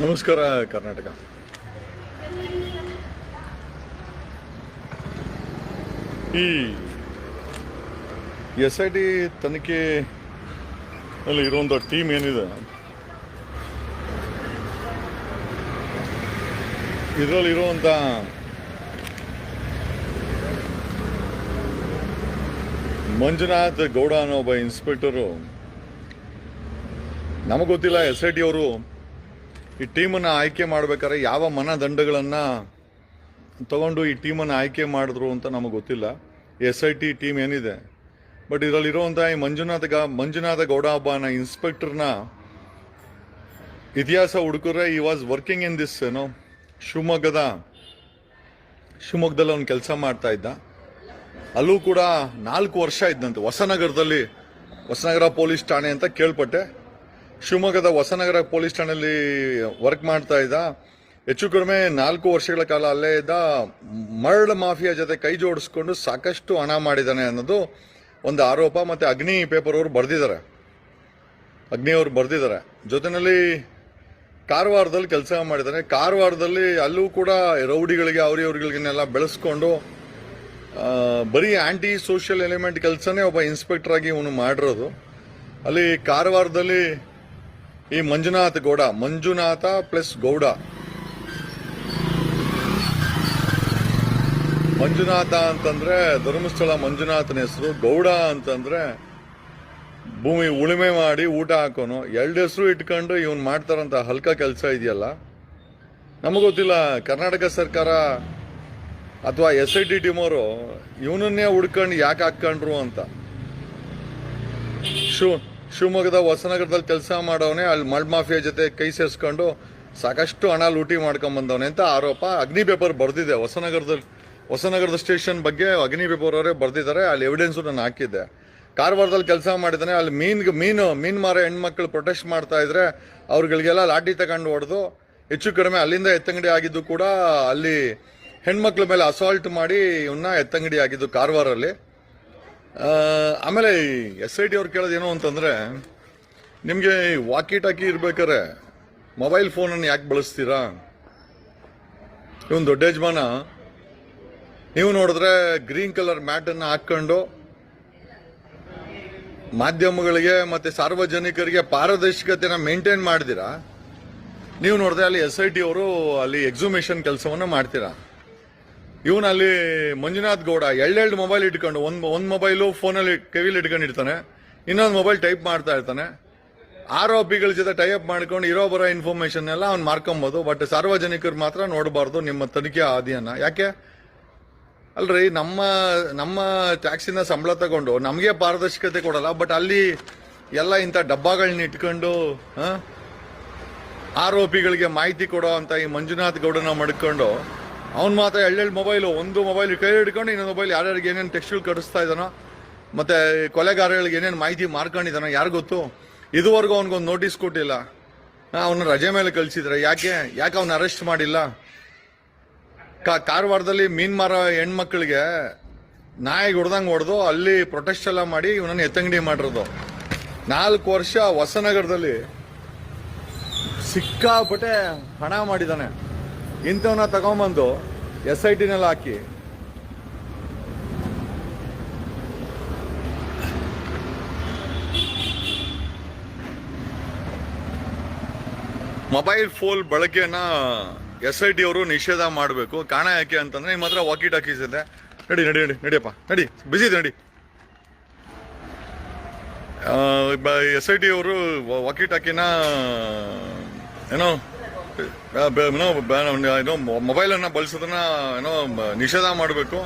ನಮಸ್ಕಾರ, ಕರ್ನಾಟಕ. ಈ S I T ತನಿಖೆ ಅಲ್ಲಿ ಇರುವಂಥ ಟೀಮ್ ಏನಿದೆ? ಇದರಲ್ಲಿ ಇರುವಂಥ ಮಂಜುನಾಥ್ ಗೌಡ ಅನ್ನೋ ಒಬ್ಬ ಇನ್ಸ್ಪೆಕ್ಟರು ನಮಗೆ ಗೊತ್ತಿಲ್ಲ ಎಸ್ ಐ ಟಿ ಅವರು ಈ ಟೀಮನ್ನು ಆಯ್ಕೆ ಮಾಡ್ಬೇಕಾದ್ರೆ ಯಾವ ಮನದಂಡಗಳನ್ನು ತಗೊಂಡು ಈ ಟೀಮನ್ನು ಆಯ್ಕೆ ಮಾಡಿದ್ರು ಅಂತ ನಮಗೆ ಗೊತ್ತಿಲ್ಲ. ಎಸ್ ಐ ಟಿ ಟೀಮ್ ಏನಿದೆ? ಬಟ್ ಇದರಲ್ಲಿರುವಂಥ ಈ ಮಂಜುನಾಥ ಮಂಜುನಾಥ ಗೌಡ ಹಬ್ಬನ ಇನ್ಸ್ಪೆಕ್ಟರ್ನ ಇತಿಹಾಸ ಹುಡುಕರೆ ಈ ವಾಸ್ ವರ್ಕಿಂಗ್ ಇನ್ ದಿಸ್ ಏನೋ ಶಿವಮೊಗ್ಗದ, ಶಿವಮೊಗ್ಗದಲ್ಲಿ ಅವನು ಕೆಲಸ ಮಾಡ್ತಾ ಇದ್ದ. ಅಲ್ಲೂ ಕೂಡ ನಾಲ್ಕು ವರ್ಷ ಇದ್ದಂತೆ. ಹೊಸನಗರದಲ್ಲಿ, ಹೊಸನಗರ ಪೊಲೀಸ್ ಠಾಣೆ ಅಂತ ಕೇಳ್ಪಟ್ಟೆ. ಶಿವಮೊಗ್ಗದ ಹೊಸನಗರ ಪೊಲೀಸ್ ಠಾಣೆಯಲ್ಲಿ ವರ್ಕ್ ಮಾಡ್ತಾ ಇದ್ದ. ಹೆಚ್ಚು ಕಡಿಮೆ ನಾಲ್ಕು ವರ್ಷಗಳ ಕಾಲ ಅಲ್ಲೇ ಇದ್ದ ಮರಳು ಮಾಫಿಯಾ ಜೊತೆ ಕೈ ಜೋಡಿಸ್ಕೊಂಡು ಸಾಕಷ್ಟು ಹಣ ಮಾಡಿದ್ದಾನೆ ಅನ್ನೋದು ಒಂದು ಆರೋಪ ಮತ್ತೆ ಅಗ್ನಿ ಪೇಪರ್ ಅವರು ಬರೆದಿದ್ದಾರೆ. ಅಗ್ನಿ ಅವರು ಬರೆದಿದ್ದಾರೆ. ಜೊತೆಯಲ್ಲಿ ಕಾರವಾರದಲ್ಲಿ ಕೆಲಸ ಮಾಡಿದ್ದಾರೆ ಕಾರವಾರದಲ್ಲಿ ಅಲ್ಲೂ ಕೂಡ ರೌಡಿಗಳಿಗೆ ಅವ್ರಿ ಇವ್ರಿಗಳಿಗೆಲ್ಲ ಬೆಳೆಸ್ಕೊಂಡು ಬರೀ ಆಂಟಿ ಸೋಷಿಯಲ್ ಎಲಿಮೆಂಟ್ ಕೆಲಸನೇ ಒಬ್ಬ ಇನ್ಸ್ಪೆಕ್ಟರ್ ಆಗಿ ಇವನು ಮಾಡಿರೋದು. ಅಲ್ಲಿ ಕಾರವಾರದಲ್ಲಿ ಈ ಮಂಜುನಾಥ್ ಗೌಡ, ಮಂಜುನಾಥ ಪ್ಲಸ್ ಗೌಡ. ಮಂಜುನಾಥ ಅಂತಂದ್ರೆ ಧರ್ಮಸ್ಥಳ ಮಂಜುನಾಥನ ಹೆಸರು, ಗೌಡ ಅಂತಂದ್ರೆ ಭೂಮಿ ಉಳುಮೆ ಮಾಡಿ ಊಟ ಹಾಕೋನು. ಎರಡು ಹೆಸರು ಇಟ್ಕೊಂಡು ಇವನು ಮಾಡ್ತಾರಂತ ಹಲ್ಕ ಕೆಲಸ ಇದೆಯಲ್ಲ? ನಮಗೆ ಗೊತ್ತಿಲ್ಲ, ಕರ್ನಾಟಕ ಸರ್ಕಾರ ಅಥವಾ ಎಸ್ ಐ ಟಿ ಟೀಮವರು ಇವನನ್ನೇ ಹುಡ್ಕೊಂಡು ಯಾಕೆ ಹಾಕೊಂಡ್ರು ಅಂತ. ಶಿವ ಶಿವಮೊಗ್ಗದ ಹೊಸನಗರದಲ್ಲಿ ಕೆಲಸ ಮಾಡೋವನೆ, ಅಲ್ಲಿ ಮಳ್ ಮಾಫಿಯಾ ಜೊತೆ ಕೈ ಸೇರಿಸ್ಕೊಂಡು ಸಾಕಷ್ಟು ಹಣ ಲೂಟಿ ಮಾಡ್ಕೊಂಡ್ ಬಂದವನೆ ಅಂತ ಆರೋಪ. ಅಗ್ನಿ ಪೇಪರ್ ಬರ್ದಿದೆ. ಹೊಸನಗರದಲ್ಲಿ, ಹೊಸನಗರದ ಸ್ಟೇಷನ್ ಬಗ್ಗೆ ಅಗ್ನಿ ಪೇಪರ್ ಅವರೇ ಬರ್ದಿದ್ದಾರೆ. ಅಲ್ಲಿ ಎವಿಡೆನ್ಸು ನಾನು ಹಾಕಿದ್ದೆ. ಕಾರವಾರದಲ್ಲಿ ಕೆಲಸ ಮಾಡಿದ್ದಾನೆ ಅಲ್ಲಿ ಮೀನ್ಗೆ ಮೀನು ಮೀನು ಮಾರೋ ಹೆಣ್ಮಕ್ಳು ಪ್ರೊಟೆಸ್ಟ್ ಮಾಡ್ತಾ ಇದ್ರೆ ಅವ್ರಗಳಿಗೆಲ್ಲ ಲಾಠಿ ತಗೊಂಡು ಹೊಡೆದು ಹೆಚ್ಚು ಕಡಿಮೆ ಅಲ್ಲಿಂದ ಎತ್ತಂಗಡಿ ಆಗಿದ್ದು ಕೂಡ ಅಲ್ಲಿ ಹೆಣ್ಮಕ್ಳ ಮೇಲೆ ಅಸಾಲ್ಟ್ ಮಾಡಿ ಇವನ್ನ ಎತ್ತಂಗಡಿ ಆಗಿದ್ದು ಕಾರವಾರಲ್ಲಿ. ಆಮೇಲೆ ಎಸ್ ಐ ಟಿ ಅವ್ರು ಕೇಳೋದು ಏನು ಅಂತಂದ್ರೆ, ನಿಮಗೆ ವಾಕಿ ಟಾಕಿ ಇರ್ಬೇಕಾರೆ ಮೊಬೈಲ್ ಫೋನನ್ನು ಯಾಕೆ ಬಳಸ್ತೀರಾ? ಇವನ್ ದೊಡ್ಡ ಯಜಮಾನ, ನೀವು ನೋಡಿದ್ರೆ ಗ್ರೀನ್ ಕಲರ್ ಮ್ಯಾಟನ್ನು ಹಾಕ್ಕೊಂಡು ಮಾಧ್ಯಮಗಳಿಗೆ ಮತ್ತೆ ಸಾರ್ವಜನಿಕರಿಗೆ ಪಾರದರ್ಶಕತೆನ ಮೇಂಟೈನ್ ಮಾಡಿದಿರಾ? ನೀವು ನೋಡಿದ್ರೆ ಅಲ್ಲಿ ಎಸ್ ಐ ಟಿ ಅವರು ಅಲ್ಲಿ ಎಕ್ಸುಮೇಷನ್ ಕೆಲಸವನ್ನು ಮಾಡ್ತೀರಾ? ಇವನು ಅಲ್ಲಿ ಮಂಜುನಾಥ್ ಗೌಡ ಎರಡೆರಡು ಮೊಬೈಲ್ ಇಟ್ಕೊಂಡು, ಒಂದು ಒಂದು ಮೊಬೈಲು ಫೋನಲ್ಲಿ ಕೆವಿಲಿ ಇಟ್ಕೊಂಡು ಇರ್ತಾನೆ ಇನ್ನೊಂದು ಮೊಬೈಲ್ ಟೈಪ್ ಮಾಡ್ತಾ ಇರ್ತಾನೆ. ಆರೋಪಿಗಳ ಜೊತೆ ಟೈಪ್ ಮಾಡ್ಕೊಂಡು ಇರೋ ಬರೋ ಇನ್ಫಾರ್ಮೇಶನ್ ಎಲ್ಲ ಅವ್ನು ಮಾರ್ಕೊಬೋದು ಬಟ್ ಸಾರ್ವಜನಿಕರು ಮಾತ್ರ ನೋಡಬಾರ್ದು ನಿಮ್ಮ ತನಿಖೆ ಆದಿಯನ್ನ. ಯಾಕೆ? ಅಲ್ರಿ, ನಮ್ಮ ನಮ್ಮ ಟ್ಯಾಕ್ಸಿನ ಸಂಬಳ ತಗೊಂಡು ನಮಗೆ ಪಾರದರ್ಶಕತೆ ಕೊಡಲ್ಲ ಬಟ್ ಅಲ್ಲಿ ಎಲ್ಲ ಇಂಥ ಡಬ್ಬಗಳನ್ನ ಇಟ್ಕೊಂಡು ಆರೋಪಿಗಳಿಗೆ ಮಾಹಿತಿ ಕೊಡೋ ಅಂತ ಈ ಮಂಜುನಾಥ್ ಗೌಡನ ಮಡ್ಕೊಂಡು ಅವ್ನು ಮಾತ್ರ ಎಳ್ಳೆಳ್ಳು ಮೊಬೈಲು ಒಂದು ಮೊಬೈಲ್ ಕೈ ಹಿಡ್ಕೊಂಡು, ಇನ್ನೊಂದು ಮೊಬೈಲ್ ಯಾರ್ಯಾರಿಗೆ ಏನೇನು ಟೆಕ್ಸ್ಟ್ಗಳು ಕಳಿಸ್ತಾ ಇದ್ದಾನೋ, ಮತ್ತು ಕೊಲೆಗಾರಗಳಿಗೆ ಏನೇನು ಮಾಹಿತಿ ಮಾರ್ಕೊಂಡಿದ್ದಾನೋ ಯಾರು ಗೊತ್ತು? ಇದುವರೆಗೂ ಅವ್ನಿಗೊಂದು ನೋಟಿಸ್ ಕೊಟ್ಟಿಲ್ಲ. ಅವನ ರಜೆ ಮೇಲೆ ಕಳಿಸಿದ್ರೆ ಯಾಕೆ ಯಾಕೆ ಅವ್ನ ಅರೆಸ್ಟ್ ಮಾಡಿಲ್ಲ? ಕಾರವಾರದಲ್ಲಿ ಮೀನ್ ಮಾರೋ ಹೆಣ್ಮಕ್ಳಿಗೆ ನಾಯಿ ಹೊಡೆದಂಗೆ ಹೊಡೆದು ಅಲ್ಲಿ ಪ್ರೊಟೆಸ್ಟ್ ಎಲ್ಲ ಮಾಡಿ ಇವನನ್ನು ಎತ್ತಂಗಡಿ ಮಾಡಿರೋದು. ನಾಲ್ಕು ವರ್ಷ ಹೊಸನಗರದಲ್ಲಿ ಸಿಕ್ಕಾಪಟ್ಟೆ ಹಣ ಮಾಡಿದಾನೆ. ಇಂಥವನ್ನ ತಗೊಂಬಂದು ಎಸ್ ಐ ಟಿನಲ್ಲಿ ಹಾಕಿ. ಮೊಬೈಲ್ ಫೋನ್ ಬಳಕೆಯನ್ನ ಎಸ್ ಐ ಟಿ ಅವರು ನಿಷೇಧ ಮಾಡಬೇಕು. ಕಾಣ ಯಾಕೆ ಅಂತಂದ್ರೆ ನಿಮ್ಮ ಹತ್ರ ವಾಕಿ ಟಾಕೀಸ್ ಇದೆ. ನಡಿ ನಡಿ ನಡಿ, ನಡಿಯಪ್ಪ. ನಡಿ ಬಿಸಿ ನಡಿ. ಎಸ್ ಐ ಟಿ ಅವರು ವಾಕಿ ಟಾಕಿನ ಏನೋ ಏನೋ ಅನ್ನ ಮೊಬೈಲನ್ನು ಬಳಸೋದನ್ನ, ಏನೋ ನಿಷೇಧ ಮಾಡಬೇಕು.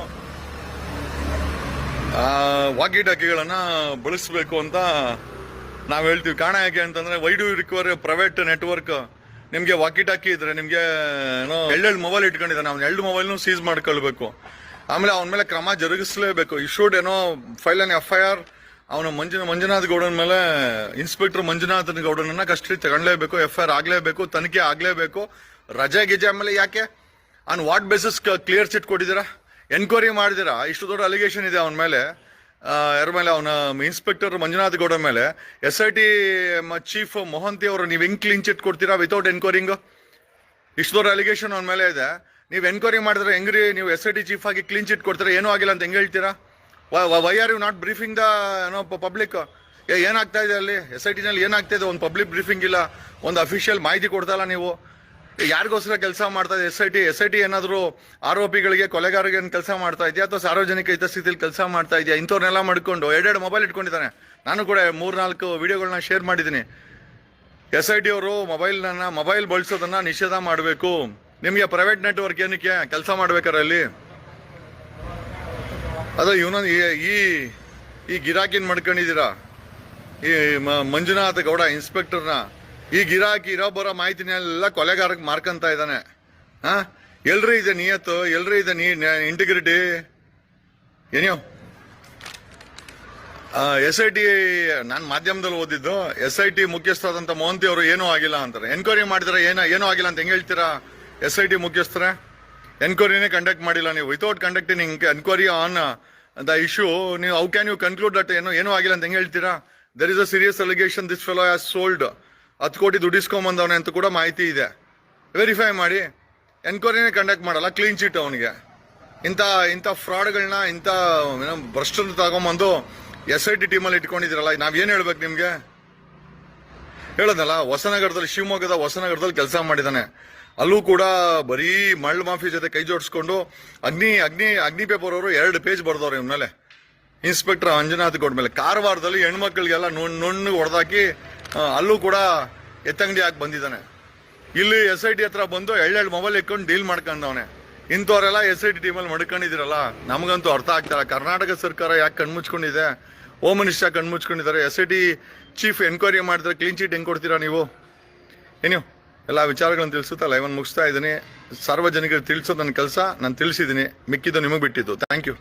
ವಾಕಿ ಟಾಕಿಗಳನ್ನ ಬಳಸಬೇಕು ಅಂತ ನಾವು ಹೇಳ್ತೀವಿ. ಕಾರಣ ಯಾಕೆ ಅಂತಂದ್ರೆ why do require private network ನಿಮಗೆ ವಾಕಿ ಟಾಕಿ ಇದ್ರೆ ನಿಮಗೆ, ಏನೋ, ಎಳ್ಳೆಳ್ಳು ಮೊಬೈಲ್ ಇಟ್ಕೊಂಡಿದ್ದಾನೆ ಅವ್ನು ಎರಡು ಮೊಬೈಲ್ನು ಸೀಸ್ ಮಾಡ್ಕೊಳ್ಬೇಕು. ಆಮೇಲೆ ಅವನ ಮೇಲೆ ಕ್ರಮ ಜರುಗಿಸಲೇಬೇಕು. ಇಶೂಡ್ ಏನೋ file an F I R ಅವನ ಮಂಜು ಮಂಜುನಾಥ್ ಗೌಡನ ಮೇಲೆ ಇನ್ಸ್ಪೆಕ್ಟರ್ ಮಂಜುನಾಥ್ ಗೌಡನನ್ನ ಕಸ್ಟಡಿ ತಗೊಳ್ಳೇಬೇಕು ಎಫ್ ಐ ಆರ್ ಆಗ್ಲೇಬೇಕು, ತನಿಖೆ ಆಗ್ಲೇಬೇಕು. ರಜೆ ಗಿಜೆ ಆಮೇಲೆ ಯಾಕೆ? On what basis clear chit ಕೊಟ್ಟಿದ್ದೀರಾ? ಎನ್ಕ್ವೈರಿ ಮಾಡಿದಿರಾ ಇಷ್ಟು ದೊಡ್ಡ ಅಲಿಗೇಷನ್ ಇದೆ ಅವನ ಮೇಲೆ. ಯಾರ ಮೇಲೆ? ಅವನ ಇನ್ಸ್ಪೆಕ್ಟರ್ ಮಂಜುನಾಥ್ ಗೌಡ ಮೇಲೆ. S I T chief Mohanty ಅವರು, ನೀವು ಹೆಂಗ್ ಕ್ಲೀನ್ ಚಿಟ್ ಕೊಡ್ತೀರಾ ವಿತೌಟ್ ಎನ್ಕ್ವೈರಿಂಗ್ ಇಷ್ಟು ದೊಡ್ಡ ಅಲಿಗೇಷನ್ ಅವನ ಮೇಲೆ ಇದೆ. ನೀವು ಎನ್ಕ್ವೈರಿ ಮಾಡಿದ್ರೆ ಹೆಂಗ್ರಿ? ನೀವು ಎಸ್ ಐ ಟಿ ಚೀಫ್ ಆಗಿ ಕ್ಲೀನ್ ಚಿಟ್ ಕೊಡ್ತೀರಾ? ಏನೂ ಆಗಿಲ್ಲ ಅಂತ ಹೆಂಗೆ ಹೇಳ್ತೀರಾ? Why are you not briefing the ಏನೋ ಪಬ್ಲಿಕ್ ಏನಾಗ್ತಾ ಇದೆ ಅಲ್ಲಿ? ಎಸ್ ಐ ಟಿನಲ್ಲಿ ಏನಾಗ್ತಾ ಇದೆ? ಒಂದು ಪಬ್ಲಿಕ್ ಬ್ರೀಫಿಂಗ್ ಇಲ್ಲ. ಒಂದು ಅಫಿಷಿಯಲ್ ಮಾಹಿತಿ ಕೊಡ್ತಾ ನೀವು. ಯಾರಿಗೋಸ್ಕರ ಕೆಲಸ ಮಾಡ್ತಾ ಇದೆ? S I T S I T ಏನಾದರೂ ಆರೋಪಿಗಳಿಗೆ, ಕೊಲೆಗಾರರಿಗೆ ಕೆಲಸ ಮಾಡ್ತಾ ಇದೆಯಾ? ಅಥವಾ ಸಾರ್ವಜನಿಕ ಹಿತಸ್ಥಿತಿಯಲ್ಲಿ ಕೆಲಸ ಮಾಡ್ತಾ ಇದೆಯಾ? ಇಂಥವ್ರನ್ನೆಲ್ಲ ಮಾಡ್ಕೊಂಡು ಎರಡೆರಡು ಮೊಬೈಲ್ ಇಟ್ಕೊಂಡಿದ್ದಾನೆ. ನಾನು ಕೂಡ ಮೂರ್ನಾಲ್ಕು ವಿಡಿಯೋಗಳನ್ನ ಶೇರ್ ಮಾಡಿದ್ದೀನಿ. ಎಸ್ ಐ ಟಿ ಅವರು ಮೊಬೈಲ್ನ ಮೊಬೈಲ್ ಬಳಸೋದನ್ನು ನಿಷೇಧ ಮಾಡಬೇಕು. ನಿಮಗೆ ಪ್ರೈವೇಟ್ ನೆಟ್ವರ್ಕ್ ಏನಕ್ಕೆ? ಕೆಲಸ ಮಾಡ್ಬೇಕಾರೆ ಅಲ್ಲಿ? ಅದು ಇವನೊಂದು ಈ- ಈ ಗಿರಾಕಿನ ಮಾಡ್ಕೊಂಡಿದ್ದೀರಾ? ಈ ಮಂಜುನಾಥ ಗೌಡ ಇನ್ಸ್ಪೆಕ್ಟರ್ನ ಈ ಗಿರಾಕಿ, ಇರೋ ಬರೋ ಮಾಹಿತಿನೆಲ್ಲ ಕೊಲೆಗಾರಕ್ಕೆ ಮಾರ್ಕಂತ ಇದ್ದಾನೆ. ಹಾ? ಎಲ್ರಿ ಇದೆ ನಿಯತ್ತು, ಎಲ್ರಿ ಇದೆ ನೀ ಇಂಟಿಗ್ರಿಟಿ ಏನೋ ಎಸ್ ಐ ಟಿ ನಾನು ಮಾಧ್ಯಮದಲ್ಲಿ ಓದಿದ್ದು ಎಸ್ ಐ ಟಿ ಮುಖ್ಯಸ್ಥರಾದಂಥ ಮೋಹಂತಿ ಅವರು ಏನೂ ಆಗಿಲ್ಲ ಅಂತಾರೆ. ಎನ್ಕ್ವೈರಿ ಮಾಡಿದ್ರೆ ಏನೋ, ಏನೂ ಆಗಿಲ್ಲ ಅಂತ ಹೆಂಗೆ ಹೇಳ್ತೀರಾ? ಎಸ್ ಐ ಟಿ ಮುಖ್ಯಸ್ಥರೇ? ಎನ್ಕ್ವೈರಿನೇ ಕಂಡಕ್ಟ್ ಮಾಡಿಲ್ಲ ನೀವು. Without conducting enquiry on the issue ನೀವು how can you conclude that ಏನೋ, ಏನೂ ಆಗಿಲ್ಲ ಅಂತ ಹೆಂಗೆ ಹೇಳ್ತೀರಾ? There is a serious allegation this fellow has sold ಹತ್ತು ಕೋಟಿ ದುಡ್ಡಿಸ್ಕೊಂಬಂದವನೆ ಅಂತ ಕೂಡ ಮಾಹಿತಿ ಇದೆ. ವೆರಿಫೈ ಮಾಡಿ. ಎನ್ಕ್ವೈರಿನೇ ಕಂಡಕ್ಟ್ ಮಾಡಲ್ಲ ಕ್ಲೀನ್ ಚೀಟ್ ಅವನಿಗೆ. ಇಂಥ ಇಂಥ ಫ್ರಾಡ್ಗಳನ್ನ ಇಂಥ, ಏನೋ ಭ್ರಷ್ಟನ್ನು ತಗೊಂಬಂದು ಎಸ್ ಐ ಟಿ ಟೀಮಲ್ಲಿ ಇಟ್ಕೊಂಡಿದ್ದೀರಲ್ಲ ನಾವೇನು ಹೇಳ್ಬೇಕು ನಿಮಗೆ? ಹೇಳೋದಲ್ಲ, ಹೊಸನಗರದಲ್ಲಿ, ಶಿವಮೊಗ್ಗದ ಹೊಸನಗರದಲ್ಲಿ ಕೆಲಸ ಮಾಡಿದ್ದಾನೆ ಅಲ್ಲೂ ಕೂಡ ಬರೀ ಮಳ್ಳು ಮಾಫಿ ಜೊತೆ ಕೈ ಜೋಡಿಸ್ಕೊಂಡು ಅಗ್ನಿ ಅಗ್ನಿ ಅಗ್ನಿ ಪೇಪರ್ ಅವರು ಎರಡು ಪೇಜ್ ಬರ್ದವ್ರೆ ಇವ್ನ ಮೇಲೆ. ಇನ್ಸ್ಪೆಕ್ಟರ್ ಅಂಜನಾಥ್ ಗೌಡ್ ಮೇಲೆ. ಕಾರವಾರದಲ್ಲಿ ಹೆಣ್ಮಕ್ಳಿಗೆಲ್ಲ ನುಣ್, ನುಣ್ಣು ಹೊಡೆದಾಕಿ ಅಲ್ಲೂ ಕೂಡ ಎತ್ತಂಗಡಿ ಹಾಕಿ ಬಂದಿದ್ದಾನೆ. ಇಲ್ಲಿ ಎಸ್ ಐ ಟಿ ಹತ್ರ ಬಂದು ಎಳ್ಳೆರಡು ಮೊಬೈಲ್ ಇಟ್ಕೊಂಡು ಡೀಲ್ ಮಾಡ್ಕೊಂಡವನೆ. ಇಂಥವರೆಲ್ಲ ಎಸ್ ಐ ಟಿ ಟೀಮಲ್ಲಿ ಮಡ್ಕೊಂಡಿದ್ದೀರಲ್ಲ, ನಮಗಂತೂ ಅರ್ಥ ಆಗ್ತಾರ ಕರ್ನಾಟಕ ಸರ್ಕಾರ ಯಾಕೆ ಕಣ್ಮುಚ್ಕೊಂಡಿದೆ home minister ಕಣ್ಮುಚ್ಕೊಂಡಿದ್ದಾರೆ S I T chief enquiry ಮಾಡಿದ್ರೆ ಕ್ಲೀನ್ ಚೀಟ್ ಹೆಂಗೆ ಕೊಡ್ತೀರಾ ನೀವು? ಏನು ಎಲ್ಲ ವಿಚಾರಗಳನ್ನು ತಿಳಿಸುತ್ತಾ ಲೈವನ್ ಮುಗಿಸ್ತಾ ಇದ್ದೀನಿ. ಸಾರ್ವಜನಿಕರಿಗೆ ತಿಳಿಸೋದು ನನ್ನ ಕೆಲಸ ನಾನು ತಿಳಿಸಿದ್ದೀನಿ. ಮಿಕ್ಕಿದ್ದು ನಿಮಗೆ ಬಿಟ್ಟಿದ್ದು. Thank you